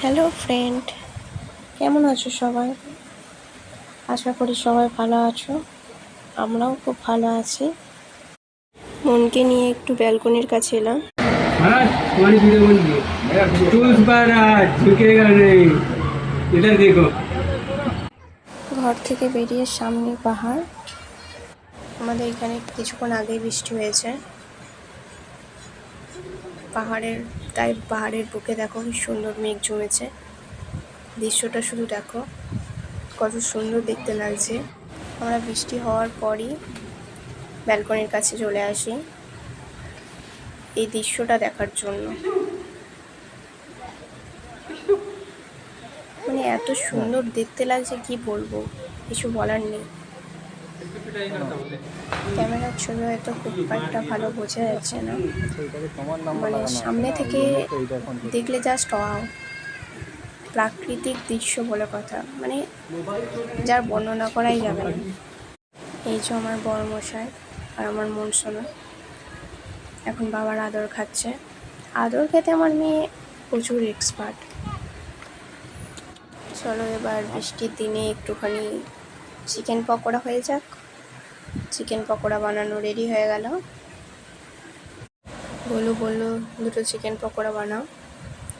Hello friend কেমন আছো সবাই? আশা করি সবাই ভালো আছো। আমরাও খুব ভালো আছি। মনকে নিয়ে একটু ব্যালকনির কাছে এলাম। ঘর থেকে বেরিয়ে সামনে পাহাড়। আমাদের এখানে কিছুক্ষণ আগে বৃষ্টি হয়েছে। পাহাড়ের, তাই পাহাড়ের বুকে দেখো কি সুন্দর মেঘ জমেছে। দৃশ্যটা শুধু দেখো, কত সুন্দর দেখতে লাগছে। আমরা বৃষ্টি হওয়ার পরই ব্যালকনির কাছে চলে আসি এই দৃশ্যটা দেখার জন্য। মানে এত সুন্দর দেখতে লাগছে, কি বলব? কিছু বলার নেই। ক্যামেরার ছবি হয়তো খুব একটা ভালো বোঝা যাচ্ছে না। মানে সামনে থেকে দেখলে জাস্ট অবাক প্রাকৃতিক দৃশ্য বলে কথা। মানে যার বর্ণনা করাই যাবে না। এই যে আমার বড় মশাই আর আমার মন শোনা এখন বাবার আদর খাচ্ছে। আদর খেতে আমার মেয়ে প্রচুর এক্সপার্ট চলো এবার বৃষ্টির দিনে একটুখানি চিকেন পকোড়া হয়ে যাক। চিকেন পকোড়া বানানো রেডি হয়ে গেল। বলু বলল দুটো চিকেন পকোড়া বানাও।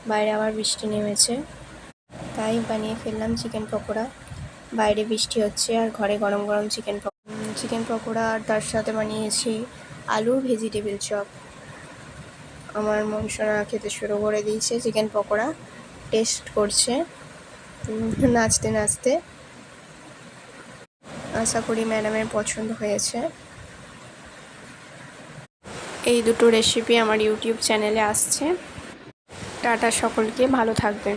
বাইরে আবার বৃষ্টি নেমেছে। তাই বানিয়ে ফেললাম চিকেন পকোড়া। বাইরে বৃষ্টি হচ্ছে আর ঘরে গরম গরম চিকেন চিকেন পকোড়া আর তার সাথে বানিয়েছি আলুর ভেজিটেবিল চপ আমার মনসোনা খেতে শুরু করে দিয়েছে চিকেন পকোড়া। টেস্ট করছে। নাচতে নাচতে। আশা করি ম্যাডামের পছন্দ হয়েছে। এই দুটো রেসিপি আমার ইউটিউব চ্যানেলে আসছে। টাটা সকলকে, ভালো থাকবেন।